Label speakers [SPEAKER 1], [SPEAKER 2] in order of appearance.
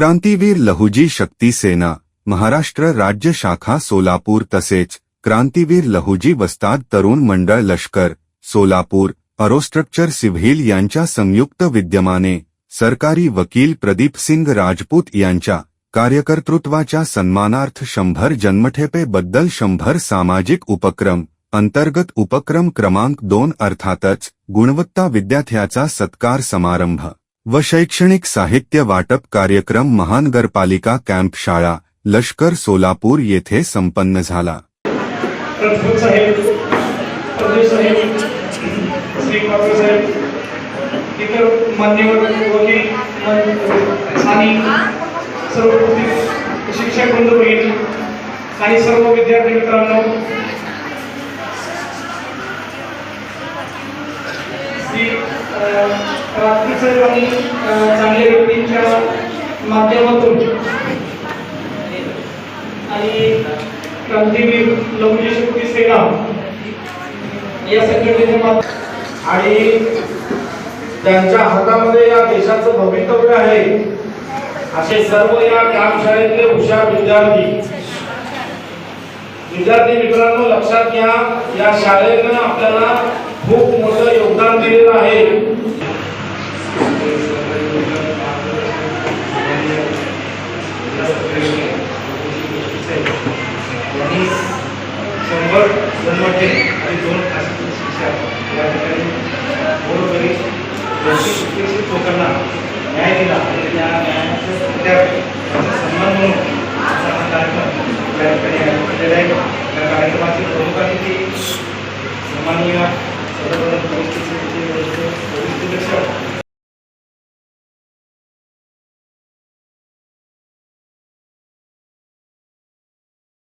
[SPEAKER 1] क्रांतीवीर लहुजी शक्ती सेना महाराष्ट्र राज्य शाखा सोलापूर तसेच क्रांतीवीर लहुजी वस्ताद तरुण मंडळ लष्कर सोलापूर अरोस्ट्रक्चर सिव्हिल यांच्या संयुक्त विद्यमाने सरकारी वकील प्रदीप सिंग राजपूत यांच्या कार्यकर्तृत्वाच्या सन्मानार्थ शंभर जन्मठेपेबद्दल शंभर सामाजिक उपक्रम अंतर्गत उपक्रम क्रमांक दोन अर्थातच गुणवत्ता विद्यार्थ्याचा सत्कार समारंभ. व शैक्षणिक साहित्य वाटप कार्यक्रम महानगरपालिका कॅम्प शाळा लष्कर सोलापूर येथे संपन्न झाला.
[SPEAKER 2] शिक्षक बंधू भगिनी आणि सर्व विद्यार्थी मित्रांनो श्री अं, राजपूत चांगल्या व्यक्तींच्या माध्यमातून. आणि क्रांतीवीर लवजी शक्ती सेना या संघटनेच्या
[SPEAKER 3] आणि त्यांच्या हातामध्ये या देशाचं भवितव्य आहे. असे सर्व या कामशाळेतले हुशार विद्यार्थी. विद्यार्थी मित्रांनो लक्षात घ्या या शाळेनं आपल्याला खूप मोठं
[SPEAKER 2] शंभर जन्मठे आणि दोन खासगी शिक्षक या ठिकाणी बरोबरी दोनशे शिक्षक लोकांना न्याय दिला आणि त्या न्यायाचा विद्यार्थी सन्मान म्हणून असा हा कार्यक्रम या ठिकाणी आयोजित केलेला आहे. या कार्यक्रमाचे प्रमुख अतिथी सन्माननीय सर्वप्रथम